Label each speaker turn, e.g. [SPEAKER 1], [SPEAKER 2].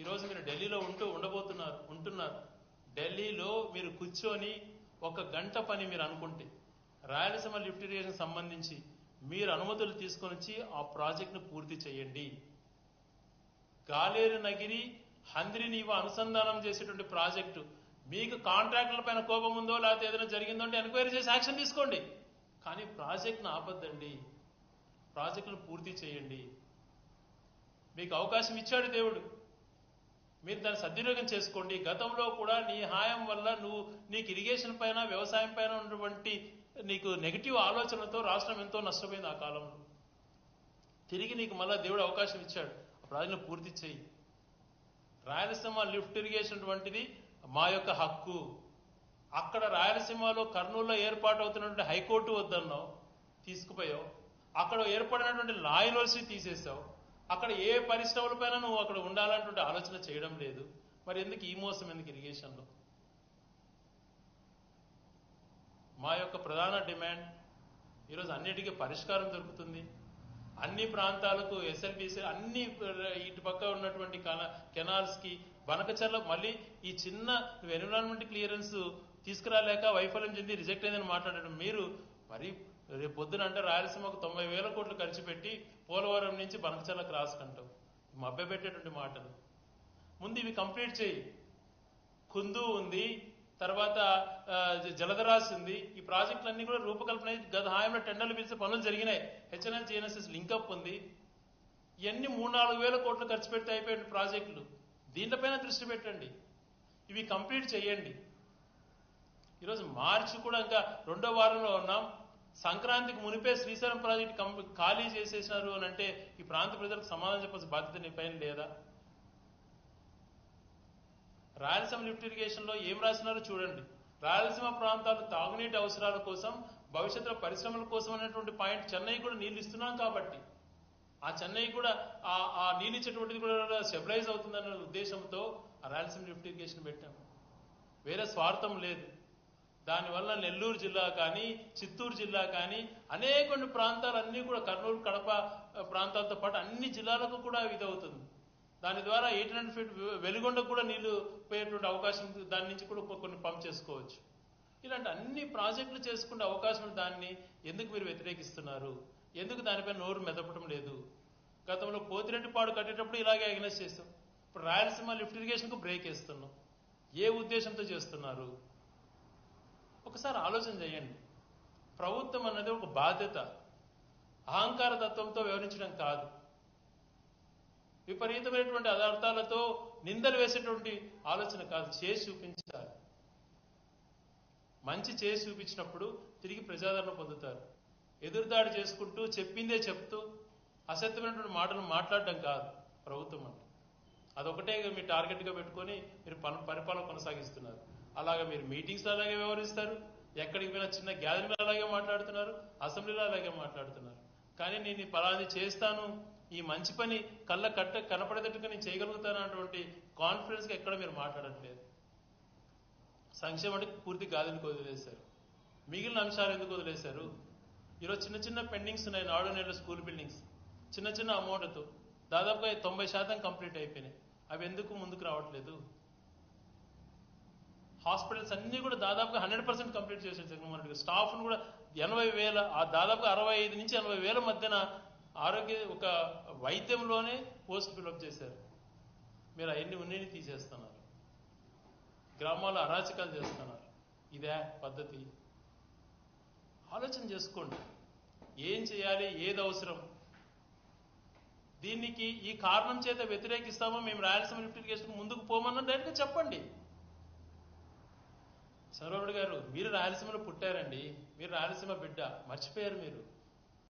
[SPEAKER 1] ఈరోజు మీరు ఢిల్లీలో ఉంటూ ఉండబోతున్నారు ఉంటున్నారు. ఢిల్లీలో మీరు కూర్చొని ఒక గంట పని మీరు అనుకుంటే రాయలసీమ లిఫ్ట్ ఇరిగేషన్ సంబంధించి మీరు అనుమతులు తీసుకొని వచ్చి ఆ ప్రాజెక్టును పూర్తి చేయండి. గాలేరు నగిరి హంద్రిని అనుసంధానం చేసేటువంటి ప్రాజెక్టు మీకు కాంట్రాక్టుల పైన కోపం ఉందో లేకపోతే ఏదైనా జరిగిందో అంటే ఎంక్వైరీ చేసి యాక్షన్ తీసుకోండి. కానీ ప్రాజెక్ట్ను ఆపద్దండి. ప్రాజెక్టును పూర్తి చేయండి. మీకు అవకాశం ఇచ్చాడు దేవుడు. మీరు దాన్ని సద్వినియోగం చేసుకోండి. గతంలో కూడా నీ హాయం వల్ల నువ్వు నీకు ఇరిగేషన్ పైన వ్యవసాయం పైన ఉన్నటువంటి నీకు నెగిటివ్ ఆలోచనలతో రాష్ట్రం ఎంతో నష్టపోయింది ఆ కాలంలో. తిరిగి నీకు మళ్ళా దేవుడు అవకాశం ఇచ్చాడు. అప్పుడు ప్రాజెక్టును పూర్తి చేయి రాయలసీమ లిఫ్ట్ ఇరిగేషన్ వంటిది మా యొక్క హక్కు. అక్కడ రాయలసీమలో కర్నూలులో ఏర్పాటు అవుతున్నటువంటి హైకోర్టు వద్దన్నావు తీసుకుపోయావు. అక్కడ ఏర్పడినటువంటి లా యూనివర్సిటీ తీసేసావు. అక్కడ ఏ పరిశ్రమల పైన నువ్వు అక్కడ ఉండాలంటుంటే ఆలోచన చేయడం లేదు. మరి ఎందుకు ఈ మోసం ఎందుకు ఇరిగేషన్లో? మా యొక్క ప్రధాన డిమాండ్ ఈరోజు అన్నిటికీ పరిష్కారం దొరుకుతుంది. అన్ని ప్రాంతాలకు ఎస్ఎల్బిసి అన్ని ఇటు పక్క ఉన్నటువంటి కెనా- కెనాల్స్కి బనకచర్ల మళ్ళీ ఈ చిన్న ఎన్విరాన్మెంట్ క్లియరెన్స్ తీసుకురాలేక వైఫల్యం చెంది రిజెక్ట్ అయిందని మాట్లాడడం. మీరు మరి రేపు పొద్దున అంటే రాయలసీమకు తొంభై వేల కోట్లు ఖర్చు పెట్టి పోలవరం నుంచి బనకచర్లకు మబ్బె మభ్యపెట్టేటువంటి మాటలు. ముందు ఇవి కంప్లీట్ చేయి. కుందు ఉంది తర్వాత జలధరాశి ఉంది. ఈ ప్రాజెక్టులన్నీ కూడా రూపకల్పన గత హాయంలో టెండర్లు పిలిచే పనులు జరిగినాయి. హెచ్ఎన్ఎల్ జిఎన్ఎస్ఎస్ లింకప్ ఉంది. ఇవన్నీ మూడు నాలుగు వేల కోట్లు ఖర్చు పెడితే అయిపోయిన ప్రాజెక్టులు. దీంట్లపైన దృష్టి పెట్టండి. ఇవి కంప్లీట్ చేయండి. ఈరోజు మార్చి కూడా ఇంకా రెండో వారంలో ఉన్నాం. సంక్రాంతికి మునిపే శ్రీశైలం ప్రాజెక్ట్ ఖాళీ చేసేసినారు అని అంటే ఈ ప్రాంత ప్రజలకు సమాధానం చెప్పాల్సిన బాధ్యత నీ పైన లేదా? రాయలసీమ లిఫ్ట్ ఇరిగేషన్లో ఏం రాసినారో చూడండి. రాయలసీమ ప్రాంతాలు తాగునీటి అవసరాల కోసం భవిష్యత్తులో పరిశ్రమల కోసం అనేటువంటి పాయింట్ చెన్నై కూడా నీళ్ళు ఇస్తున్నాం కాబట్టి. ఆ చెన్నై కూడా ఆ ఆ నీళ్ళు ఇచ్చేటువంటిది కూడా స్టెబిలైజ్ అవుతుందనే ఉద్దేశంతో ఆ రాయలసీమ లిఫ్ట్ ఇరిగేషన్ పెట్టాము. వేరే స్వార్థం లేదు. దానివల్ల నెల్లూరు జిల్లా కానీ చిత్తూరు జిల్లా కానీ అనేక ప్రాంతాలన్నీ కూడా కర్నూలు కడప ప్రాంతాలతో పాటు అన్ని జిల్లాలకు కూడా ఇది అవుతుంది దాని ద్వారా ఎయిట్ హండ్రెడ్ ఫీట్ వెలుగొండకు కూడా నీళ్ళు పోయేటువంటి అవకాశం దాని నుంచి కూడా కొన్ని పంప్ చేసుకోవచ్చు. ఇలాంటి అన్ని ప్రాజెక్టులు చేసుకునే అవకాశం దాన్ని ఎందుకు మీరు వ్యతిరేకిస్తున్నారు? ఎందుకు దానిపై నోరు మెదపడం లేదు? గతంలో పోతిరెడ్డిపాడు కట్టేటప్పుడు ఇలాగే అగ్నెస్ చేస్తాం ఇప్పుడు రాయలసీమ లిఫ్ట్ ఇరిగేషన్కు బ్రేక్ వేస్తున్నాం. ఏ ఉద్దేశంతో చేస్తున్నారు? ఒకసారి ఆలోచన చేయండి. ప్రభుత్వం అన్నది ఒక బాధ్యత. అహంకార తత్వంతో వ్యవహరించడం కాదు. విపరీతమైనటువంటి అదార్థాలతో నిందలు వేసేటువంటి ఆలోచన కాదు. చేసి చూపించాలి. మంచి చేసి చూపించినప్పుడు తిరిగి ప్రజాదరణ పొందుతారు. ఎదురుదాడి చేసుకుంటూ చెప్పిందే చెప్తూ అసత్యమైనటువంటి మాటలు మాట్లాడడం కాదు ప్రభుత్వం అంటే అదొకటే మీ టార్గెట్గా పెట్టుకొని మీరు పరిపాలన కొనసాగిస్తున్నారు. అలాగే మీరు మీటింగ్స్లో అలాగే వ్యవహరిస్తారు. ఎక్కడికి పోయినా చిన్న గ్యాదరింగ్ అలాగే మాట్లాడుతున్నారు. అసెంబ్లీలో అలాగే మాట్లాడుతున్నారు. కానీ నేను పలాది చేస్తాను. ఈ మంచి పని కళ్ళ కట్ట కనపడేటట్టుగా నేను చేయగలుగుతాను అన్నటువంటి కాన్ఫిడెన్స్గా ఎక్కడ మీరు మాట్లాడట్లేదు. సంక్షేమం అంటే పూర్తి గాదిని వదిలేశారు మిగిలిన అంశాలు ఎందుకు వదిలేశారు? ఈరోజు చిన్న చిన్న పెండింగ్స్ ఉన్నాయి. నాడు నేడు స్కూల్ బిల్డింగ్స్. చిన్న చిన్న అమౌంట్తో దాదాపుగా తొంభై శాతం కంప్లీట్ అయిపోయినాయి. అవి ఎందుకు ముందుకు రావట్లేదు? హాస్పిటల్స్ అన్ని కూడా దాదాపుగా హండ్రెడ్ పర్సెంట్ కంప్లీట్ చేశారు జగన్మోహన్ రెడ్డి స్టాఫ్ కూడా ఎనభై వేల ఆ దాదాపుగా అరవై ఐదు నుంచి ఎనభై వేల మధ్యన ఆరోగ్య ఒక వైద్యంలోనే పోస్ట్ ఫిల్అప్ చేశారు. మీరు అవన్నీ ఉన్నీని తీసేస్తున్నారు. గ్రామాల్లో అరాచకాలు చేస్తున్నారు. ఇదే పద్ధతి. ఆలోచన చేసుకోండి. ఏం చేయాలి? ఏది అవసరం? దీనికి ఈ కారణం చేత వ్యతిరేకిస్తామో మేము రాయలసీమ లిఫ్ట్ ముందుకు పోమన్నా డైరెక్ట్గా చెప్పండి. చంద్రబాబు గారు మీరు రాయలసీమలో పుట్టారండి. మీరు రాయలసీమ బిడ్డ. మర్చిపోయారు మీరు.